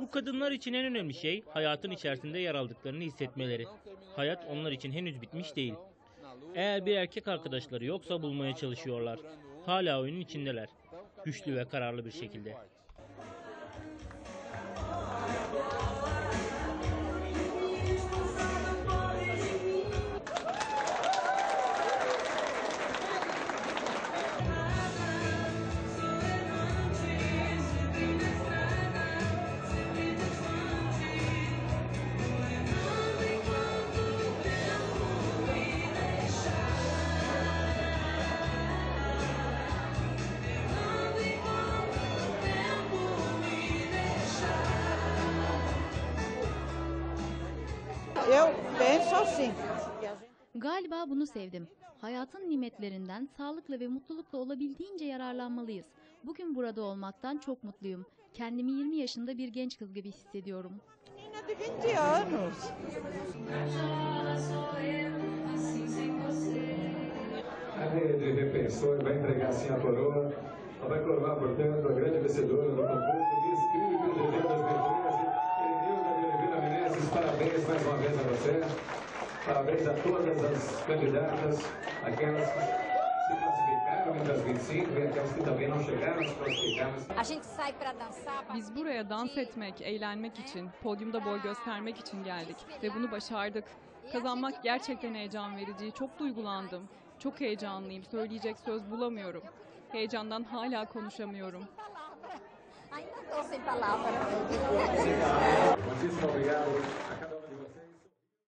Bu kadınlar için en önemli şey hayatın içerisinde yer aldıklarını hissetmeleri. Hayat onlar için henüz bitmiş değil. Eğer bir erkek arkadaşları yoksa bulmaya çalışıyorlar. Hala oyunun içindeler. Güçlü ve kararlı bir şekilde. Eu penso assim. Galiba bunu sevdim. Hayatın nimetlerinden sağlıkla ve mutlulukla olabildiğince yararlanmalıyız. Bugün burada olmaktan çok mutluyum. Kendimi 20 yaşında bir genç kız gibi hissediyorum. de 20 anos. A rede Repensor vai entregar assim a coroa. Ela vai coroar, portanto, a grande vencedora do concurso Parabéns mais uma vez a você. Parabéns a todas as candidatas, aquelas que se classificaram entre as 25 e aquelas que também não chegaram a se classificar. mas A gente sai para dançar. pra Biz buraya dans etmek, eğlenmek için, podyumda boy göstermek için geldik ve bunu başardık. Kazanmak gerçekten heyecan verici. Çok duygulandım. Çok heyecanlıyım. Söyleyecek söz bulamıyorum. Heyecandan hala konuşamıyorum. Ainda estou sem palavras. Muitíssimo obrigado